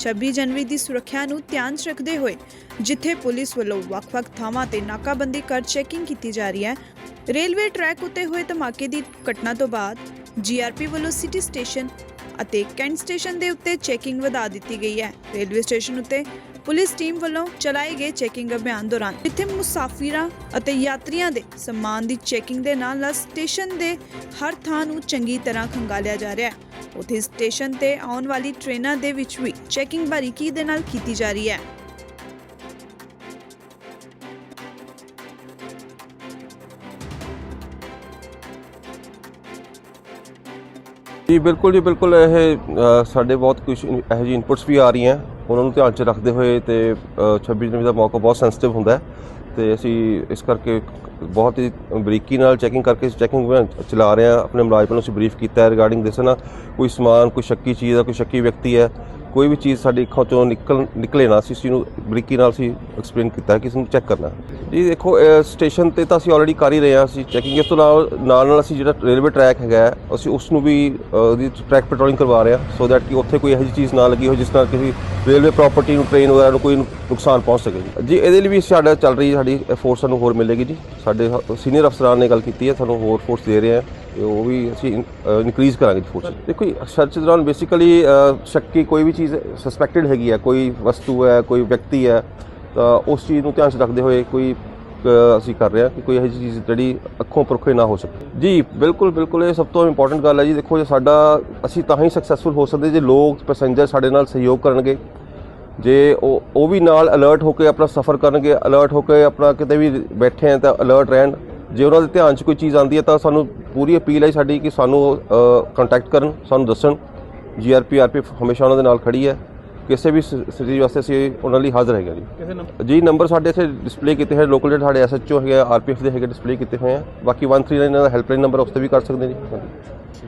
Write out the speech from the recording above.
26 ਜਨਵਰੀ ਦੀ ਸੁਰੱਖਿਆ ਨੂੰ ਧਿਆਨ 'ਚ ਰੱਖਦੇ ਹੋਏ ਜਿੱਥੇ ਪੁਲਿਸ ਵੱਲੋਂ ਵੱਖ-ਵੱਖ ਥਾਵਾਂ ਤੇ ਨਾਕਾਬੰਦੀ ਕਰ ਚੈਕਿੰਗ ਕੀਤੀ ਜਾ ਰਹੀ ਹੈ, ਰੇਲਵੇ ਟਰੈਕ ਉੱਤੇ ਹੋਏ ਧਮਾਕੇ ਦੀ ਘਟਨਾ ਤੋਂ ਬਾਅਦ ਜੀਆਰਪੀ ਵੱਲੋਂ ਸਿਟੀ ਸਟੇਸ਼ਨ ਅਤੇ ਕੈਂਟ ਸਟੇਸ਼ਨ ਦੇ ਉੱਤੇ ਚੈਕਿੰਗ ਵਧਾ ਦਿੱਤੀ ਗਈ ਹੈ। ਰੇਲਵੇ ਸਟੇਸ਼ਨ ਉੱਤੇ ਪੁਲਿਸ ਟੀਮ ਵੱਲੋਂ ਚਲਾਏ ਗਏ ਚੈਕਿੰਗ ਅਭਿਆਨ ਦੌਰਾਨ ਇੱਥੇ ਮੁਸਾਫਿਰਾਂ ਅਤੇ ਯਾਤਰੀਆਂ ਦੇ ਸਮਾਨ ਦੀ ਚੈਕਿੰਗ ਦੇ ਨਾਲ ਨਾਲ ਸਟੇਸ਼ਨ ਦੇ ਹਰ ਥਾਂ ਨੂੰ ਚੰਗੀ ਤਰ੍ਹਾਂ ਖੰਗਾਲਿਆ ਜਾ ਰਿਹਾ ਹੈ। ਉੱਥੇ ਸਟੇਸ਼ਨ ਤੇ ਆਉਣ ਵਾਲੀ ਟ੍ਰੇਨਾਂ ਦੇ ਵਿੱਚ ਵੀ ਚੈਕਿੰਗ ਬਾਰੀਕੀ ਦੇ ਨਾਲ ਕੀਤੀ ਜਾ ਰਹੀ ਹੈ। ਜੀ ਬਿਲਕੁਲ ਜੀ ਬਿਲਕੁਲ ਇਹ ਸਾਡੇ ਬਹੁਤ ਕੁਝ ਇਹੋ ਜਿਹੀ ਇਨਪੁਟਸ ਵੀ ਆ ਰਹੀਆਂ। ਉਹਨਾਂ ਨੂੰ ਧਿਆਨ 'ਚ ਰੱਖਦੇ ਹੋਏ ਤੇ ਅ, 26 ਜਨਵਰੀ ਦਾ ਮੌਕਾ ਬਹੁਤ ਸੈਂਸਿਟਿਵ ਹੁੰਦਾ ਹੈ। ਤੇ ਅਸੀਂ ਇਸ ਕਰਕੇ ਬਹੁਤ ਹੀ ਬਰੀਕੀ ਨਾਲ ਚੈਕਿੰਗ ਕਰਕੇ ਚੈਕਿੰਗ ਚਲਾ ਰਹੇ ਹਾਂ। ਆਪਣੇ ਮੁਲਾਜ਼ਮਾਂ ਨੂੰ ਅਸੀਂ ਬਰੀਫ ਕੀਤਾ ਹੈ ਰਿਗਾਰਡਿੰਗ ਦਿਸ ਨਾ? ਕੋਈ ਸਮਾਨ ਕੋਈ ਸ਼ੱਕੀ ਚੀਜ਼ ਹੈ ਕੋਈ ਸ਼ੱਕੀ ਵਿਅਕਤੀ ਹੈ ਕੋਈ ਵੀ ਚੀਜ਼ ਸਾਡੀ ਅੱਖਾਂ ਚੋਂ ਨਿਕਲ ਨਿਕਲੇ ਨਾ, ਅਸੀਂ ਇਸ ਨੂੰ ਬਰੀਕੀ ਨਾਲ ਅਸੀਂ ਐਕਸਪਲੇਨ ਕੀਤਾ ਕਿ ਇਸ ਨੂੰ ਚੈੱਕ ਕਰਨਾ। ਜੀ ਦੇਖੋ ਸਟੇਸ਼ਨ ਤੇ ਤਾਂ ਅਸੀਂ ਆਲਰੇਡੀ ਕਰ ਹੀ ਰਹੇ ਹਾਂ, ਅਸੀਂ ਚੈਕਿੰਗ ਇਸ ਤੋਂ ਨਾਲ ਨਾਲ ਨਾਲ ਅਸੀਂ ਜਿਹੜਾ ਰੇਲਵੇ ਟਰੈਕ ਹੈਗਾ ਅਸੀਂ ਉਸ ਨੂੰ ਵੀ ਉਹਦੀ ਟਰੈਕ ਪੈਟਰੋਲਿੰਗ ਕਰਵਾ ਰਹੇ ਹਾਂ ਸੋ ਦੈਟ ਕਿ ਉੱਥੇ ਕੋਈ ਇਹੋ ਜਿਹੀ ਚੀਜ਼ ਨਾ ਲੱਗੀ ਹੋ ਜਿਸ ਨਾਲ ਕਿਸੇ ਰੇਲਵੇ ਪ੍ਰਾਪਰਟੀ ਨੂੰ ਟ੍ਰੇਨ ਵਗੈਰਾ ਨੂੰ ਕੋਈ ਨੁਕਸਾਨ ਪਹੁੰਚ ਸਕੇ ਜੀ। ਜੀ, ਇਹਦੇ ਲਈ ਵੀ ਸਾਡਾ ਚੱਲ ਰਹੀ ਸਾਡੀ ਫੋਰਸ ਸਾਨੂੰ ਹੋਰ ਮਿਲੇਗੀ ਜੀ। ਸਾਡੇ ਸੀਨੀਅਰ ਅਫਸਰਾਂ ਨੇ ਗੱਲ ਕੀਤੀ ਹੈ, ਸਾਨੂੰ ਹੋਰ ਫੋਰਸ ਦੇ ਰਹੇ ਆ ਤੇ ਉਹ ਵੀ ਅਸੀਂ ਇਨਕਰੀਜ਼ ਕਰਾਂਗੇ ਫੋਰਸ ਦੇਖੋ ਸਰਚ ਦੌਰਾਨ ਬੇਸਿਕਲੀ ਸ਼ੱਕੀ ਕੋਈ ਵੀ ਚੀਜ਼ ਸਸਪੈਕਟਡ ਹੈਗੀ ਹੈ, ਕੋਈ ਵਸਤੂ ਹੈ, ਕੋਈ ਵਿਅਕਤੀ ਹੈ, ਤਾਂ ਉਸ ਚੀਜ਼ ਨੂੰ ਧਿਆਨ 'ਚ ਰੱਖਦੇ ਹੋਏ ਕੋਈ ਅਸੀਂ ਕਰ ਰਹੇ ਹਾਂ ਕਿ ਕੋਈ ਇਹੋ ਜਿਹੀ ਚੀਜ਼ ਜਿਹੜੀ ਅੱਖੋਂ ਪਰਖੇ ਨਾ ਹੋ ਸਕੇ। ਜੀ, ਬਿਲਕੁਲ ਬਿਲਕੁਲ, ਇਹ ਸਭ ਤੋਂ ਇੰਪੋਰਟੈਂਟ ਗੱਲ ਹੈ ਜੀ। ਦੇਖੋ ਜੇ ਸਾਡਾ, ਅਸੀਂ ਤਾਂ ਹੀ ਸਕਸੈਸਫੁਲ ਹੋ ਸਕਦੇ ਜੇ ਲੋਕ ਪੈਸੇਂਜਰ ਸਾਡੇ ਨਾਲ ਸਹਿਯੋਗ ਕਰਨਗੇ। ਜੇ ਉਹ ਉਹ ਵੀ ਨਾਲ ਅਲਰਟ ਹੋ ਕੇ ਆਪਣਾ ਸਫ਼ਰ ਕਰਨਗੇ ਅਲਰਟ ਹੋ ਕੇ ਆਪਣਾ ਕਿਤੇ ਵੀ ਬੈਠੇ ਆ ਤਾਂ ਅਲਰਟ ਰਹਿਣ। ਜੇ ਉਹਨਾਂ ਦੇ ਧਿਆਨ 'ਚ ਕੋਈ ਚੀਜ਼ ਆਉਂਦੀ ਹੈ ਤਾਂ ਸਾਨੂੰ ਪੂਰੀ ਅਪੀਲ ਹੈ ਸਾਡੀ ਕਿ ਸਾਨੂੰ ਕੰਟੈਕਟ ਕਰਨ, ਸਾਨੂੰ ਦੱਸਣ। ਜੀਆਰਪੀ ਆਰਪੀਐਫ ਹਮੇਸ਼ਾ ਉਹਨਾਂ ਦੇ ਨਾਲ ਖੜੀ ਹੈ। ਕਿਸੇ ਵੀ ਸਥਿਤੀ ਵਾਸਤੇ ਅਸੀਂ ਉਹਨਾਂ ਲਈ ਹਾਜ਼ਰ ਹੈਗੇ ਜੀ। ਜੀ ਨੰਬਰ ਸਾਡੇ ਇੱਥੇ ਡਿਸਪਲੇ ਕੀਤੇ ਹੋਏ ਲੋਕਲ ਜਿਹੜੇ ਸਾਡੇ ਐਸਐਚਓ ਹੈਗੇ ਆਰਪੀਐਫ ਦੇ ਹੈਗੇ ਡਿਸਪਲੇ ਕੀਤੇ ਹੋਏ ਆ। ਬਾਕੀ 139 ਇਹਨਾਂ ਦਾ ਹੈਲਪਲਾਈਨ ਨੰਬਰ ਉਸ ਤੇ ਵੀ ਕਰ ਸਕਦੇ ਜੀ।